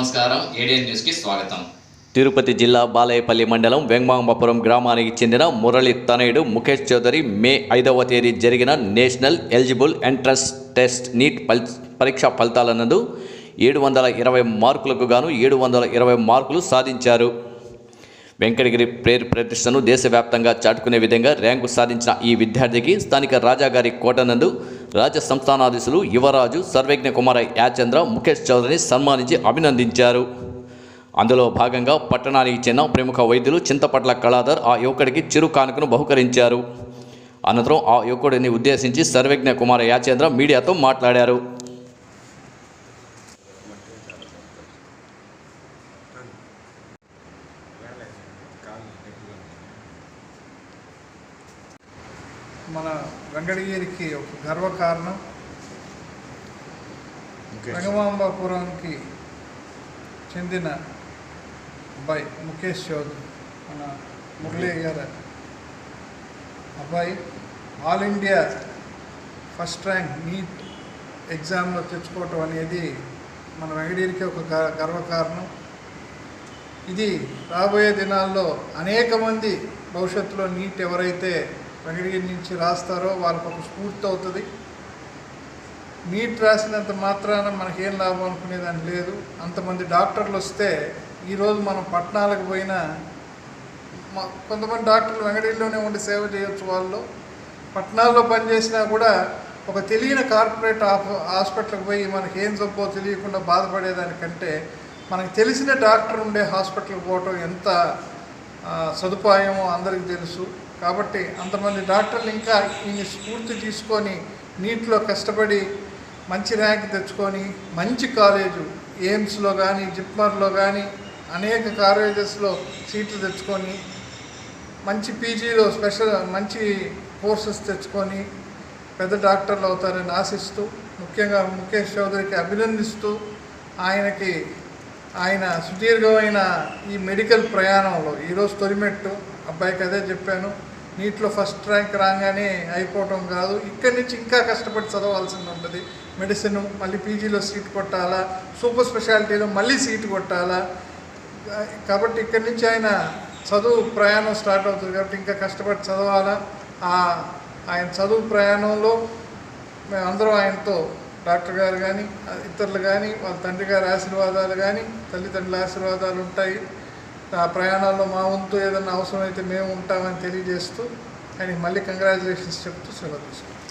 నమస్కారం. ఏడియన్ న్యూస్కి స్వాగతం. తిరుపతి జిల్లా బాలయపల్లి మండలం వెంగమాంబపురం గ్రామానికి చెందిన మురళి తనయుడు ముఖేష్ చౌదరి మే ఐదవ తేదీ జరిగిన national eligible entrance test NEET పరీక్ష ఫలితాల నందు ఏడు వందల ఇరవై మార్కులకు గాను ఏడు వందల ఇరవై మార్కులు సాధించారు. వెంకటగిరి పేరు ప్రతిష్టను దేశవ్యాప్తంగా చాటుకునే విధంగా ర్యాంకు సాధించిన ఈ విద్యార్థికి స్థానిక రాజాగారి కోట నందు రాజ్య సంస్థానాధీశులు యువరాజు సర్వజ్ఞ కుమార యాచంద్ర ముఖేష్ చౌదరిని సన్మానించి అభినందించారు. అందులో భాగంగా పట్టణానికి చెందిన ప్రముఖ వైద్యులు చింతపట్ల కళాధర్ ఆ యువకుడికి చిరు కానుకను బహుకరించారు. అనంతరం ఆ యువకుడిని ఉద్దేశించి సర్వజ్ఞ కుమార యాచేంద్ర మీడియాతో మాట్లాడారు. మన వెంకటగిరికి ఒక గర్వకారణం. రంగమాంబాపురంకి చెందిన అబ్బాయి ముఖేష్ చౌదరి మన మురళీ గారు అబ్బాయి. All India first rank NEET ఎగ్జామ్లో తెచ్చుకోవటం అనేది మన వెంకటగిరికి ఒక గర్వకారణం. ఇది రాబోయే దినాల్లో అనేక మంది భవిష్యత్తులో నీట్ ఎవరైతే వెంకటగిరి నుంచి రాస్తారో వాళ్ళకు ఒక స్ఫూర్తి అవుతుంది. నీట్ రాసినంత మాత్రాన మనకేం లాభం అనుకునేదాన్ని లేదు. అంతమంది డాక్టర్లు వస్తే ఈరోజు మనం పట్టణాలకు పోయినా కొంతమంది డాక్టర్లు వెంకటగిరిలోనే ఉండి సేవ చేయొచ్చు వాళ్ళు. పట్టణాల్లో పనిచేసినా కూడా ఒక తెలియని కార్పొరేట్ హాఫ్ హాస్పిటల్కి పోయి మనకి ఏం జబ్బో తెలియకుండా బాధపడేదానికంటే మనకు తెలిసిన డాక్టర్ ఉండే హాస్పిటల్కి పోవటం ఎంత సదుపాయమో అందరికీ తెలుసు. కాబట్టి అంతమంది డాక్టర్లు ఇంకా ఈయన స్ఫూర్తి తీసుకొని నీటిలో కష్టపడి మంచి ర్యాంక్ తెచ్చుకొని మంచి కాలేజు ఎయిమ్స్లో కానీ జిప్మర్లో కానీ అనేక కాలేజెస్లో సీట్లు తెచ్చుకొని మంచి పీజీలో స్పెషల్ మంచి కోర్సెస్ తెచ్చుకొని పెద్ద డాక్టర్లు అవుతారని ఆశిస్తూ ముఖ్యంగా ముఖేష్ చౌదరికి అభినందిస్తూ ఆయనకి ఆయన సుదీర్ఘమైన ఈ మెడికల్ ప్రయాణంలో ఈరోజు తొలిమెట్టు అబ్బాయికి అదే చెప్పాను నీటిలో ఫస్ట్ ర్యాంక్ రాగానే అయిపోవటం కాదు ఇక్కడి నుంచి ఇంకా కష్టపడి చదవాల్సింది ఉంటుంది. మెడిసిన్ మళ్ళీ పీజీలో సీట్ కొట్టాలా సూపర్ స్పెషాలిటీలో మళ్ళీ సీట్ కొట్టాలా. కాబట్టి ఇక్కడి నుంచి ఆయన చదువు ప్రయాణం స్టార్ట్ అవుతుంది కాబట్టి ఇంకా కష్టపడి చదవాలా. ఆ ఆయన చదువు ప్రయాణంలో మేము ఆయనతో డాక్టర్ గారు కానీ ఇతరులు కానీ వాళ్ళ తండ్రి గారి ఆశీర్వాదాలు కానీ తల్లిదండ్రుల ఆశీర్వాదాలు ఉంటాయి. ప్రయాణాల్లో మా వంతు ఏదైనా అవసరమైతే మేము ఉంటామని తెలియజేస్తూ ఆయనకి మళ్ళీ కంగ్రాచులేషన్స్ చెప్తూ సెలవు తీసుకుంటాం